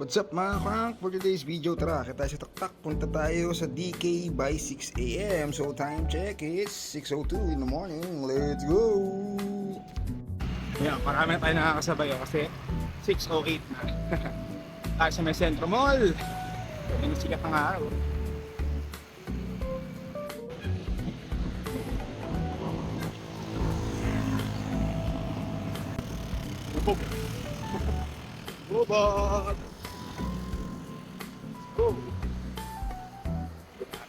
What's up mga crank? For today's video, tara, kita sa taktak. Punta tayo sa DK by 6am. So time check is 6.02 in the morning. Let's go! Yan, marami na tayo nakakasabay oh, kasi 6.08 na. tayo sa may Centro Mall. Yung sikat ng araw. Bubog. Bubog.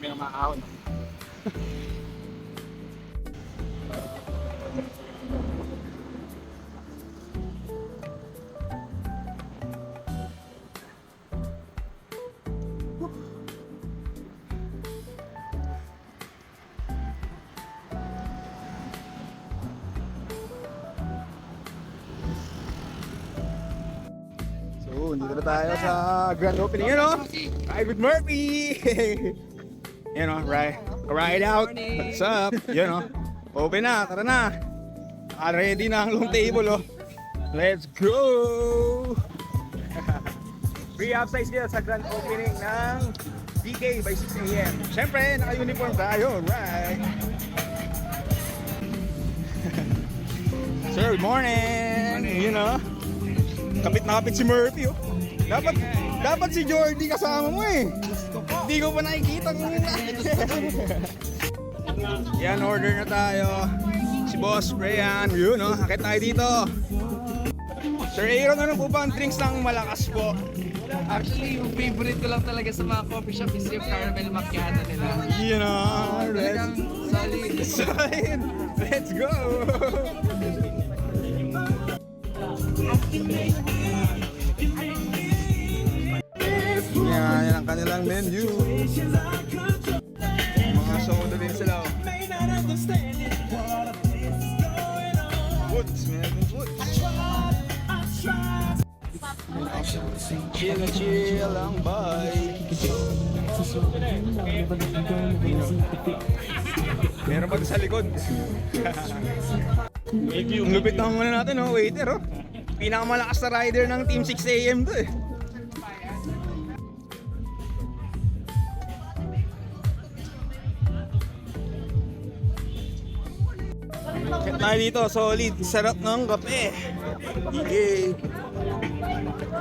Dami ng maahon. So, dito na tayo sa grand opening. Yan o! Ride with Murphy! Yan o, ride, ride out. What's up? Yan o. Open na, tara na. Ah, ready na ang long table o. Let's go! Free upsize dito sa grand opening ng DK by 6 a.m. Siyempre, naka-uniform tayo. Right. Sir, good morning. You know, kapit na kapit si Murphy. Oh. Dapat, dapat si Jordy kasama mo eh. Hindi ko pa nakikita kung Yan, order na tayo. Si Boss Rayan. Yun, no? Akit tayo dito. Sir Aaron, ano po ba ang drinks ng malakas po? Actually, yung favorite ko lang talaga sa mga coffee shop is yung caramel macchiato nila. You know, Talagang solid. Solid! Let's go! Ang kanilang menu. Mga soda din sila. oh. Woods, din woods. Chill na chill ang bike. Meron pa sa likod. Ang lupit ng ano natin, oh, waiter, oh. Pinakamalakas na rider ng Team 6am to, eh. Check tayo dito, solid. Sarap ng kape. Yay!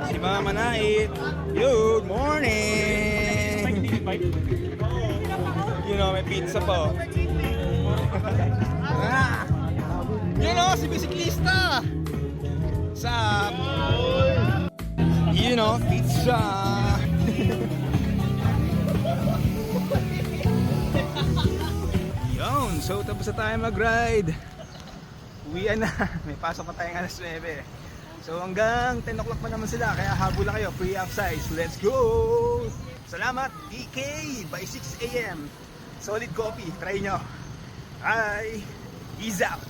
Si Mama Nait. Good morning! You know, may pizza pa. oh. ah! You know, si bisiklista! Sup? You know, pizza! Yun, so tapos na tayo mag-ride. Uwian na. May pasok pa tayong alas 9. So hanggang 10 o'clock pa naman sila, kaya habol na kayo, free upsize. Let's go! Salamat, DK by 6 a.m. Solid coffee, try nyo. Bye! Ease out!